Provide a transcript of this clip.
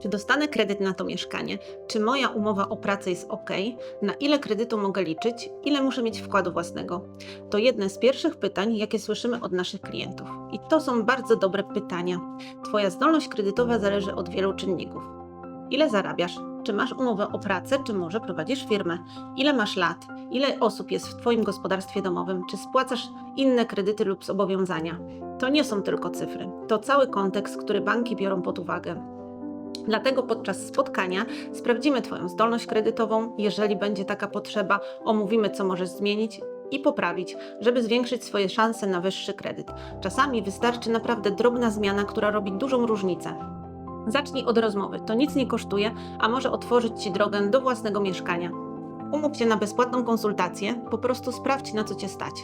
Czy dostanę kredyt na to mieszkanie? Czy moja umowa o pracę jest ok? Na ile kredytu mogę liczyć? Ile muszę mieć wkładu własnego? To jedne z pierwszych pytań, jakie słyszymy od naszych klientów. I to są bardzo dobre pytania. Twoja zdolność kredytowa zależy od wielu czynników. Ile zarabiasz? Czy masz umowę o pracę, czy może prowadzisz firmę? Ile masz lat? Ile osób jest w Twoim gospodarstwie domowym? Czy spłacasz inne kredyty lub zobowiązania? To nie są tylko cyfry, to cały kontekst, który banki biorą pod uwagę. Dlatego podczas spotkania sprawdzimy Twoją zdolność kredytową. Jeżeli będzie taka potrzeba, omówimy, co możesz zmienić i poprawić, żeby zwiększyć swoje szanse na wyższy kredyt. Czasami wystarczy naprawdę drobna zmiana, która robi dużą różnicę. Zacznij od rozmowy. To nic nie kosztuje, a może otworzyć Ci drogę do własnego mieszkania. Umów się na bezpłatną konsultację, po prostu sprawdź na co Cię stać.